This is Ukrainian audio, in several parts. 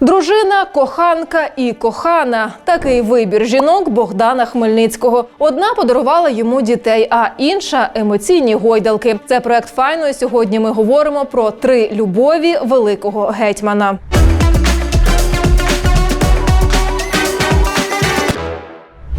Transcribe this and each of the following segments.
Дружина, коханка і кохана такий вибір жінок Богдана Хмельницького. Одна подарувала йому дітей, а інша емоційні гойдалки. Це проект файно. Сьогодні ми говоримо про три любові великого гетьмана.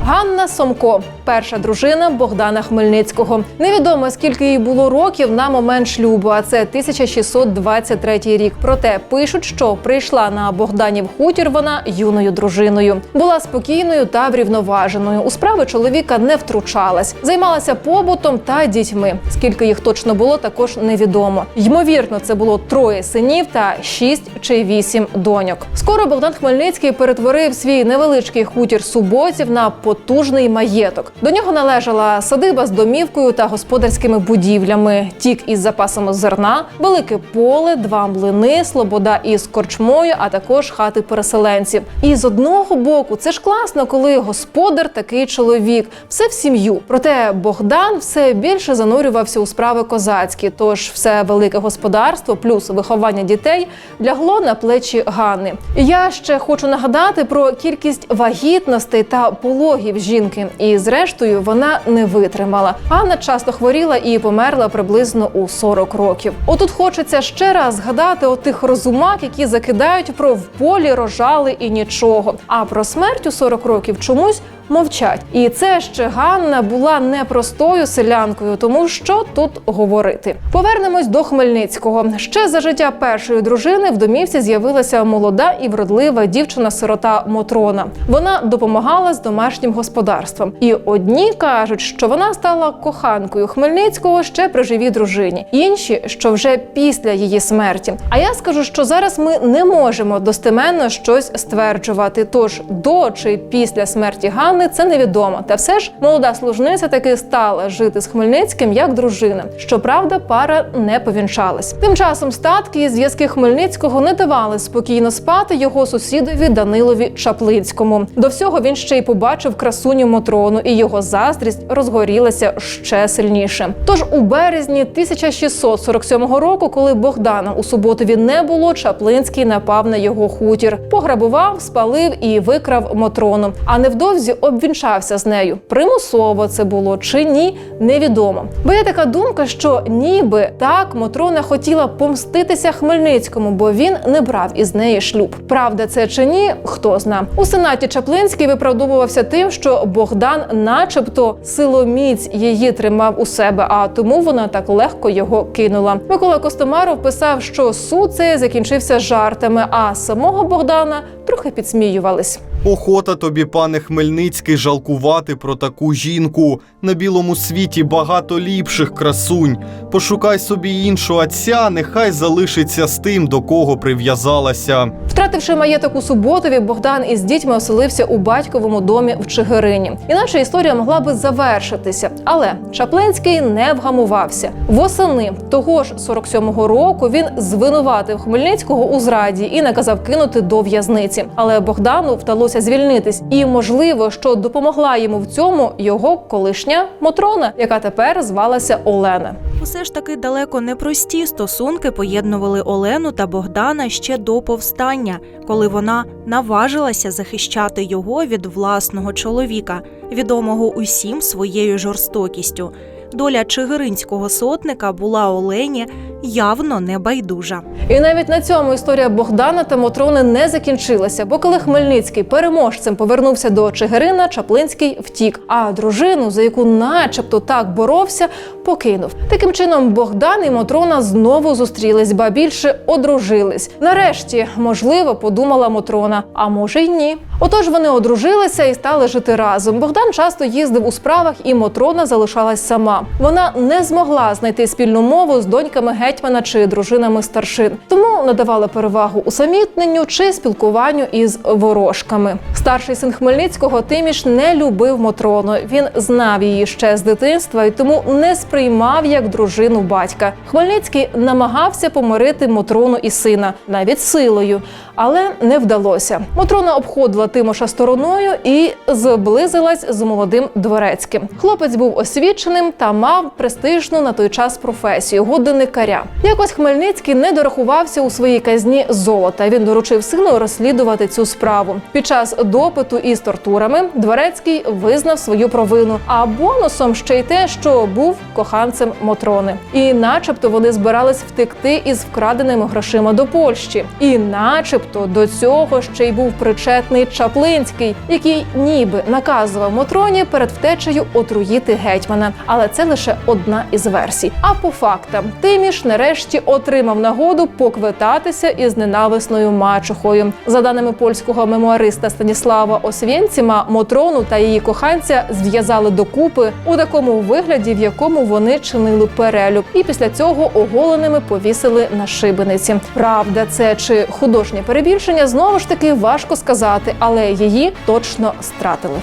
Ганна Сомко, перша дружина Богдана Хмельницького. Невідомо скільки їй було років на момент шлюбу, а це 1623 рік. Проте пишуть, що прийшла на Богданів хутір вона юною дружиною. Була спокійною та врівноваженою. У справи чоловіка не втручалась, займалася побутом та дітьми. Скільки їх точно було, також невідомо. Ймовірно, це було троє синів та шість чи вісім доньок. Скоро Богдан Хмельницький перетворив свій невеличкий хутір суботів на потужний маєток. До нього належала садиба з домівкою та господарськими будівлями, тік із запасами зерна, велике поле, два млини, слобода із корчмою, а також хати переселенців. І з одного боку, це ж класно, коли господар такий чоловік, все в сім'ю. Проте Богдан все більше занурювався у справи козацькі. Тож все велике господарство плюс виховання дітей лягло на плечі Ганни. І Я ще хочу нагадати про кількість вагітностей та пологів жінки. І зрештою вона не витримала. Анна часто хворіла і померла приблизно у 40 років. Отут хочеться ще раз згадати о тих розумах, які закидають про в полі рожали і нічого. А про смерть у 40 років чомусь мовчать. І це ще Ганна була непростою селянкою, тому що тут говорити. Повернемось до Хмельницького. Ще за життя першої дружини в домівці з'явилася молода і вродлива дівчина-сирота Мотрона. Вона допомагала з домашнім господарством. І одні кажуть, що вона стала коханкою Хмельницького ще при живій дружині, інші, що вже після її смерті. А я скажу, що зараз ми не можемо достеменно щось стверджувати. Тож до чи після смерті Ганни це невідомо. Та все ж молода служниця таки стала жити з Хмельницьким як дружина. Щоправда, пара не повінчалась. Тим часом статки і зв'язки Хмельницького не давали спокійно спати його сусідові Данилові Чаплинському. До всього він ще й побачив красуню Мотрону, і його заздрість розгорілася ще сильніше. Тож у березні 1647 року, коли Богдана у Суботові не було, Чаплинський напав на його хутір, пограбував, спалив і викрав Мотрону. А невдовзі обвінчався з нею. Примусово це було чи ні, невідомо. Бо є така думка, що ніби так Мотрона хотіла помститися Хмельницькому, бо він не брав із неї шлюб. Правда, це чи ні, хто зна. У сенаті Чаплинський виправдовувався тим, що Богдан, начебто, силоміць її тримав у себе, а тому вона так легко його кинула. Микола Костомаров писав, що суд цей закінчився жартами, а самого Богдана трохи підсміювались. Охота тобі, пане Хмельницький, жалкувати про таку жінку. На білому світі багато ліпших красунь. Пошукай собі іншу, а ця нехай залишиться з тим, до кого прив'язалася. Втративши маєток у Суботові, Богдан із дітьми оселився у батьковому домі в Чигирині. Іначе історія могла би завершитися. Але Чаплинський не вгамувався. Восени того ж 47-го року він звинуватив Хмельницького у зраді і наказав кинути до в'язниці. Але Богдану вдалося звільнитись, і можливо, що допомогла йому в цьому його колишня Мотрона, яка тепер звалася Олена. Усе ж таки далеко не прості стосунки поєднували Олену та Богдана ще до повстання, коли вона наважилася захищати його від власного чоловіка, відомого усім своєю жорстокістю. Доля чигиринського сотника була Олені явно не байдужа. І навіть на цьому історія Богдана та Мотрони не закінчилася, бо коли Хмельницький переможцем повернувся до Чигирина, Чаплинський втік, а дружину, за яку начебто так боровся, покинув. Таким чином, Богдан і Мотрона знову зустрілись, ба більше одружились. Нарешті, можливо, подумала Мотрона, а може й ні. Отож вони одружилися і стали жити разом. Богдан часто їздив у справах, і Мотрона залишалась сама. Вона не змогла знайти спільну мову з доньками гетьмана чи дружинами старшин, тому надавала перевагу усамітненню чи спілкуванню із ворожками. Старший син Хмельницького Тиміш не любив Мотрону. Він знав її ще з дитинства і тому не сприймав як дружину батька. Хмельницький намагався помирити Мотрону і сина навіть силою. але не вдалося. Мотрона обходила Тимоша стороною і зблизилась з молодим дворецьким. Хлопець був освіченим та мав престижну на той час професію годинникаря. Якось Хмельницький не дорахувався у своїй казні золота. Він доручив сину розслідувати цю справу. Під час допиту із тортурами дворецький визнав свою провину. А бонусом ще й те, що був коханцем Мотрони. І, начебто, вони збирались втекти із вкраденими грошима до Польщі. І, начебто, до цього ще й був причетний Чаплинський, який ніби наказував Мотроні перед втечею отруїти гетьмана. Але це лише одна із версій. А по фактам, Тиміш нарешті отримав нагоду поквитатися із ненависною мачухою. За даними польського мемуариста Станіслава Освєнціма, Мотрону та її коханця зв'язали докупи у такому вигляді, в якому вони чинили перелюб, і після цього оголеними повісили на шибениці. Правда, це чи художнє перебільшення знову ж таки важко сказати, але її точно стратили.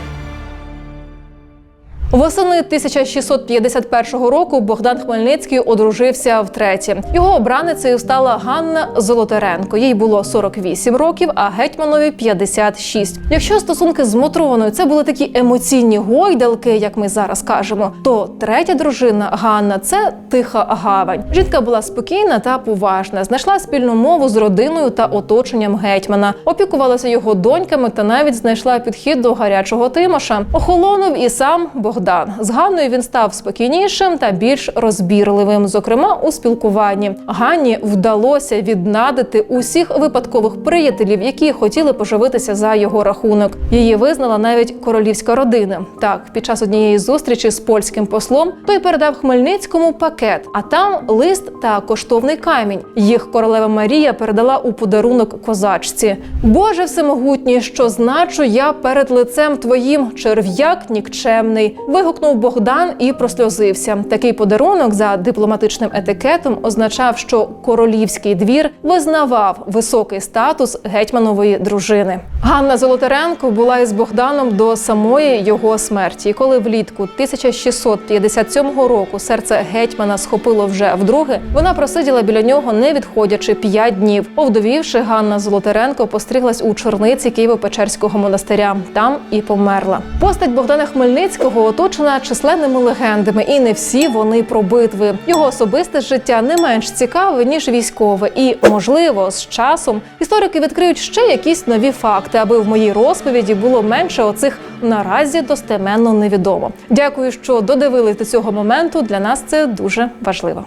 Восени 1651 року Богдан Хмельницький одружився втретє. Його обраницею стала Ганна Золотаренко. Їй було 48 років, а гетьманові 56. Якщо стосунки з Мотроною це були такі емоційні гойдалки, як ми зараз кажемо, то третя дружина Ганна це тиха гавань. Жінка була спокійна та поважна, знайшла спільну мову з родиною та оточенням гетьмана, опікувалася його доньками та навіть знайшла підхід до гарячого Тимоша. Охолонув і сам Богдан. З Ганною він став спокійнішим та більш розбірливим, зокрема у спілкуванні. Ганні вдалося віднадити усіх випадкових приятелів, які хотіли поживитися за його рахунок. Її визнала навіть королівська родина. Так, під час однієї зустрічі з польським послом той передав Хмельницькому пакет, а там лист та коштовний камінь. Їх королева Марія передала у подарунок козачці. Боже всемогутній, що значу я перед лицем твоїм, черв'як нікчемний. Вигукнув Богдан і просльозився. Такий подарунок за дипломатичним етикетом означав, що королівський двір визнавав високий статус гетьманової дружини. Ганна Золотаренко була із Богданом до самої його смерті. Коли влітку 1657 року серце гетьмана схопило вже вдруге, вона просиділа біля нього, не відходячи п'ять днів. Овдовівши, Ганна Золотаренко постриглась у чорниці Києво-Печерського монастиря. Там і померла. Постать Богдана Хмельницького оточена численними легендами, і не всі вони про битви. Його особисте життя не менш цікаве ніж військове, і можливо, з часом історики відкриють ще якісь нові факти, аби в моїй розповіді було менше оцих наразі достеменно невідомо. Дякую, що додивились до цього моменту. Для нас це дуже важливо.